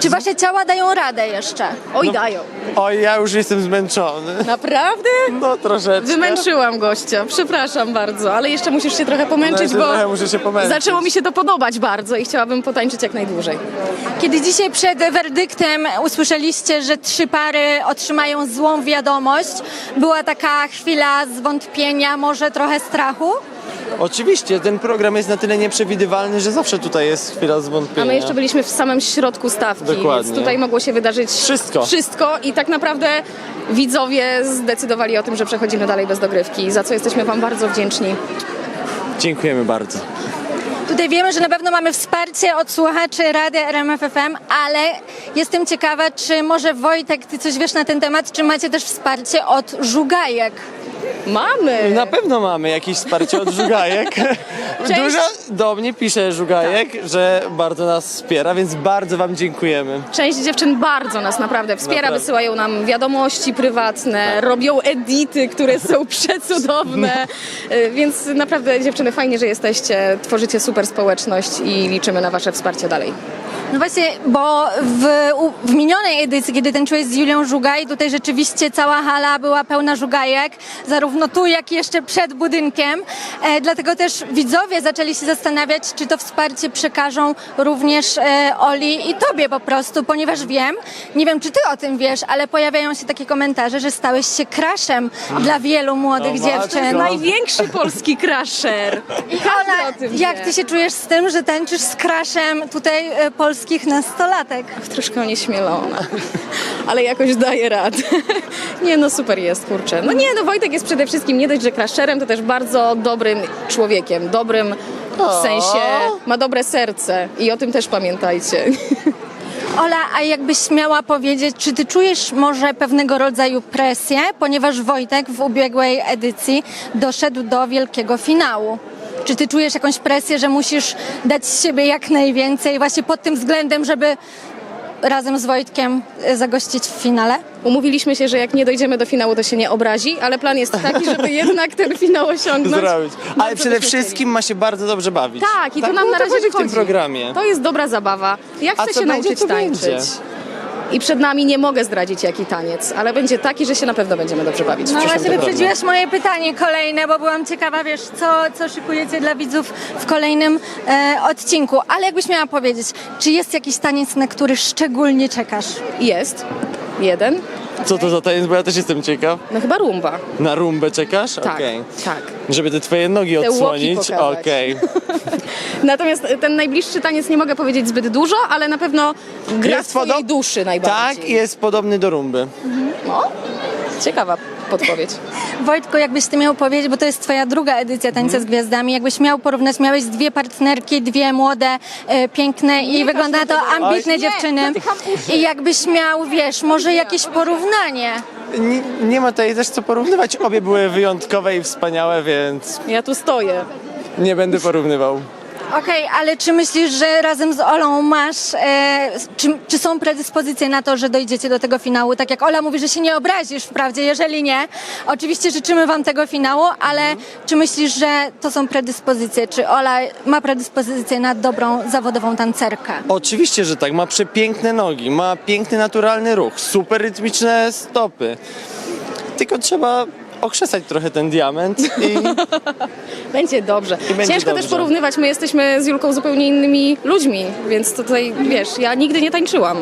Czy wasze ciała dają radę jeszcze? Oj, dają. Oj, ja już jestem zmęczony. Naprawdę? No troszeczkę. Wymęczyłam gościa, przepraszam bardzo, ale jeszcze musisz się trochę No, pomęczyć, jeszcze bo trochę muszę się pomęczyć. zaczęło mi się to podobać bardzo i chciałabym potańczyć jak najdłużej. Kiedy dzisiaj przed werdyktem usłyszeliście, że trzy pary otrzymają złą wiadomość, była taka chwila zwątpienia, może trochę strachu? Oczywiście, ten program jest na tyle nieprzewidywalny, że zawsze tutaj jest chwila zwątpienia. A my jeszcze byliśmy w samym środku stawki, Dokładnie. więc tutaj mogło się wydarzyć Wszystko. Wszystko i tak naprawdę widzowie zdecydowali o tym, że przechodzimy dalej bez dogrywki, za co jesteśmy Wam bardzo wdzięczni. Dziękujemy bardzo. Tutaj wiemy, że na pewno mamy wsparcie od słuchaczy Rady RMFFM, ale jestem ciekawa, czy może Wojtek, ty coś wiesz na ten temat, czy macie też wsparcie od żugajek? Mamy! Na pewno mamy jakieś wsparcie od Żugajek. Cześć. Dużo do mnie pisze Żugajek, że bardzo nas wspiera, więc bardzo Wam dziękujemy. Część dziewczyn bardzo nas naprawdę wspiera, Naprawdę. wysyłają nam wiadomości prywatne, robią edity, które są przecudowne, Y, więc naprawdę dziewczyny fajnie, że jesteście, tworzycie super społeczność i liczymy na wasze wsparcie dalej. No właśnie, bo w, u- w minionej edycji, kiedy tańczyłeś z Julią Żugaj, tutaj rzeczywiście cała hala była pełna żugajek, zarówno tu, jak i jeszcze przed budynkiem. E, dlatego też widzowie zaczęli się zastanawiać, czy to wsparcie przekażą również e, Oli i tobie po prostu, ponieważ wiem, nie wiem, czy ty o tym wiesz, ale pojawiają się takie komentarze, że stałeś się crashem dla wielu młodych No matko. dziewczyn. Największy polski crasher. Każdy Ola, o jak ty się czujesz z tym, że tańczysz z crashem tutaj e, polskich nastolatek? Troszkę onieśmielona, ale jakoś daje radę. Nie no, super jest, kurczę. No nie, no Wojtek jest przede wszystkim nie dość, że crasherem, to też bardzo dobrym człowiekiem. Dobrym w sensie, ma dobre serce i o tym też pamiętajcie. Ola, a jakbyś miała powiedzieć, czy ty czujesz może pewnego rodzaju presję, ponieważ Wojtek w ubiegłej edycji doszedł do wielkiego finału? Czy ty czujesz jakąś presję, że musisz dać z siebie jak najwięcej właśnie pod tym względem, żeby razem z Wojtkiem e, zagościć w finale? Umówiliśmy się, że jak nie dojdziemy do finału, to się nie obrazi, ale plan jest taki, żeby jednak ten finał osiągnąć. Zrobić. Ale przede wszystkim ma się bardzo dobrze bawić. Tak, i to nam no na to razie chodzi w tym programie. To jest dobra zabawa. Ja A chcę co się będzie, nauczyć to tańczyć. będzie. I przed nami nie mogę zdradzić jaki taniec, ale będzie taki, że się na pewno będziemy dobrze bawić. No właśnie wyprzedziłaś moje pytanie kolejne, bo byłam ciekawa, wiesz, co, co szykujecie dla widzów w kolejnym e, odcinku. Ale jakbyś miała powiedzieć, czy jest jakiś taniec, na który szczególnie czekasz? Jest. Jeden. Co to za taniec, bo ja też jestem ciekaw. No chyba rumba. Na rumbę czekasz? Tak, Okej. tak. Żeby te twoje nogi łoki odsłonić? pokazać. Okej. Natomiast ten najbliższy taniec nie mogę powiedzieć zbyt dużo, ale na pewno gra Jest twojej podob- duszy najbardziej. Tak, jest podobny do rumby. No, ciekawa podpowiedź. Wojtku, jakbyś ty miał powiedzieć, bo to jest twoja druga edycja Tańca z Gwiazdami, jakbyś miał porównać, miałeś dwie partnerki, dwie młode, e, piękne i wygląda na to ambitne Oj. dziewczyny. I jakbyś miał, wiesz, może jakieś porównanie. Nie, nie ma tutaj też co porównywać. Obie były wyjątkowe i wspaniałe, więc Ja tu stoję. nie będę porównywał. Okej, ale czy myślisz, że razem z Olą masz, e, czy, czy są predyspozycje na to, że dojdziecie do tego finału? Tak jak Ola mówi, że się nie obrazisz wprawdzie, jeżeli nie. Oczywiście życzymy wam tego finału, ale czy myślisz, że to są predyspozycje? Czy Ola ma predyspozycję na dobrą zawodową tancerkę? Oczywiście, że tak. Ma przepiękne nogi, ma piękny, naturalny ruch, super rytmiczne stopy. Tylko trzeba okrzesać trochę ten diament i Będzie dobrze. będzie Ciężko też dobrze. porównywać, my jesteśmy z Julką zupełnie innymi ludźmi, więc tutaj, wiesz, ja nigdy nie tańczyłam,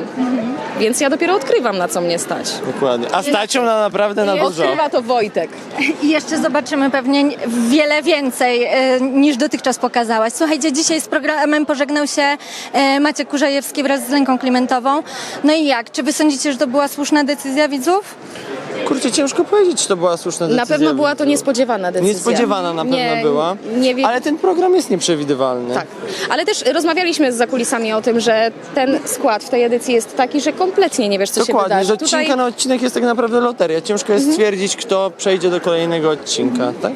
więc ja dopiero odkrywam, na co mnie stać. dokładnie. A stać ją na naprawdę na I dużo. odkrywa to Wojtek. I jeszcze zobaczymy pewnie wiele więcej e, niż dotychczas pokazałaś. Słuchajcie, dzisiaj z programem pożegnał się e, Maciek Kurzajewski wraz z Lenką Klimentową. No i jak? Czy wy sądzicie, że to była słuszna decyzja widzów? Kurczę, ciężko powiedzieć, czy to była słuszna decyzja. Na pewno była to niespodziewana decyzja. Niespodziewana na pewno nie, była. Nie wiem. Ale ten program jest nieprzewidywalny. Tak, ale też rozmawialiśmy z zakulisami o tym, że ten skład w tej edycji jest taki, że kompletnie nie wiesz, co się Dokładnie, wydarzy. że odcinka Tutaj na odcinek jest tak naprawdę loteria. Ciężko jest stwierdzić, kto przejdzie do kolejnego odcinka, tak?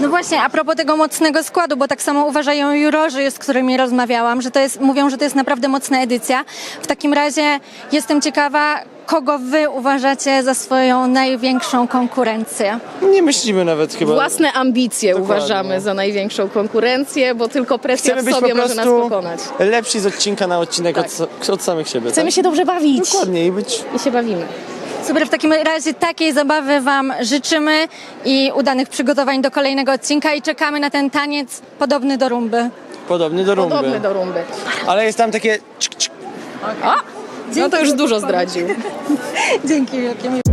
No właśnie, a propos tego mocnego składu, bo tak samo uważają jurorzy, z którymi rozmawiałam, że to jest, mówią, że to jest naprawdę mocna edycja. W takim razie jestem ciekawa, kogo wy uważacie za swoją największą konkurencję? Nie myślimy nawet chyba. Własne ambicje Dokładnie. uważamy za największą konkurencję, bo tylko presja Chcemy w być po sobie może nas prostu pokonać. lepsi z odcinka na odcinek Tak. od, od samych siebie. Chcemy tak? się dobrze bawić. Dokładnie i być I się bawimy. Super, w takim razie takiej zabawy Wam życzymy i udanych przygotowań do kolejnego odcinka i czekamy na ten taniec podobny do rumby. podobny do rumby. Podobny do rumby. Ale jest tam takie... Cik, cik. A! No to już dużo zdradził. Dzięki wielkie.